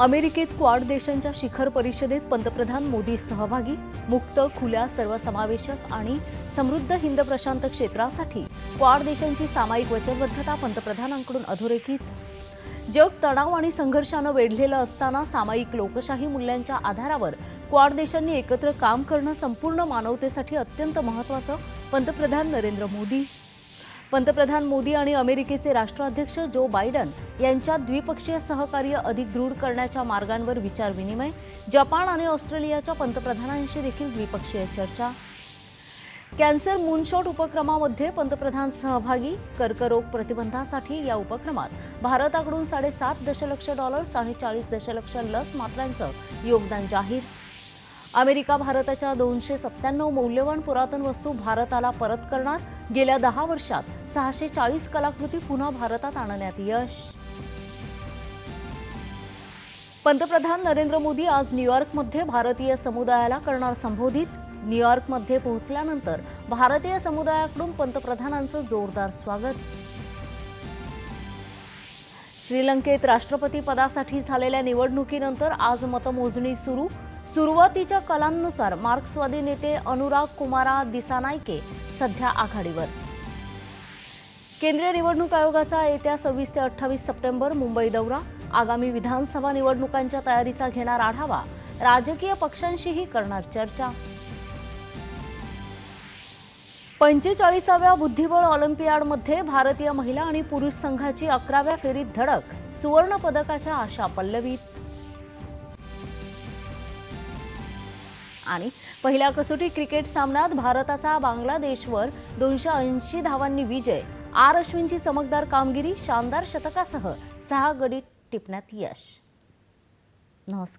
अमेरिकेत क्वाड देशांच्या शिखर परिषदेत पंतप्रधान मोदी सहभागी मुक्त खुल्या सर्वसमावेशक आणि समृद्ध हिंद प्रशांत क्षेत्रासाठी क्वाड देशांची सामायिक वचनबद्धता पंतप्रधानांकडून अधोरेखित. जग तणाव आणि संघर्षानं वेढलेलं असताना सामायिक लोकशाही मूल्यांच्या आधारावर क्वाड देशांनी एकत्र काम करणं संपूर्ण मानवतेसाठी अत्यंत महत्त्वाचं पंतप्रधान नरेंद्र मोदी. पंतप्रधान मोदी आणि अमेरिकेचे राष्ट्राध्यक्ष जो बायडन यांच्यात द्विपक्षीय सहकार्य अधिक दृढ करण्याच्या मार्गांवर विचारविनिमय जपान आणि ऑस्ट्रेलियाच्या पंतप्रधानांशी देखील द्विपक्षीय चर्चा. कॅन्सर मूनशॉट उपक्रमामध्ये पंतप्रधान सहभागी कर्करोग प्रतिबंधासाठी या उपक्रमात भारताकडून साडेसात दशलक्ष डॉलर्स आणि चाळीस दशलक्ष लस मात्रांचं योगदान जाहीर अमेरिका भारताच्या दोनशे सत्त्याण्णव मौल्यवान पुरातन वस्तू भारताला परत करणार. गेल्या दहा वर्षात सहाशे चाळीस कलाकृती पुन्हा भारतात आणण्यात यश. पंतप्रधान नरेंद्र मोदी आज न्यूयॉर्कमध्ये भारतीय समुदायाला करणार संबोधित. न्यूयॉर्कमध्ये पोहोचल्यानंतर भारतीय समुदायाकडून पंतप्रधानांचं जोरदार स्वागत. श्रीलंकेत राष्ट्रपती पदासाठी झालेल्या निवडणुकीनंतर आज मतमोजणी सुरू. सुरुवातीच्या कलांनुसार मार्क्सवादी नेते अनुराग कुमारा दिसानायके सध्या आघाडीवर. केंद्रीय निवडणूक आयोगाचा येत्या सव्वीस ते अठ्ठावीस सप्टेंबर मुंबई दौरा. आगामी विधानसभा निवडणुकांच्या तयारीचा घेणार आढावा. राजकीय पक्षांशीही करणार चर्चा. पंचेचाळीसाव्या बुद्धिबळ ऑलिम्पियाडमध्ये भारतीय महिला आणि पुरुष संघाची अकराव्या फेरीत धडक. सुवर्ण पदकाच्या आशा पल्लवीत. आणि पहिल्या कसोटी क्रिकेट सामन्यात भारताचा बांगलादेशवर दोनशे ऐंशी धावांनी विजय. आर अश्विनची चमकदार कामगिरी शानदार शतकासह सहा गडी टिपण्यात यश. नमस्कार.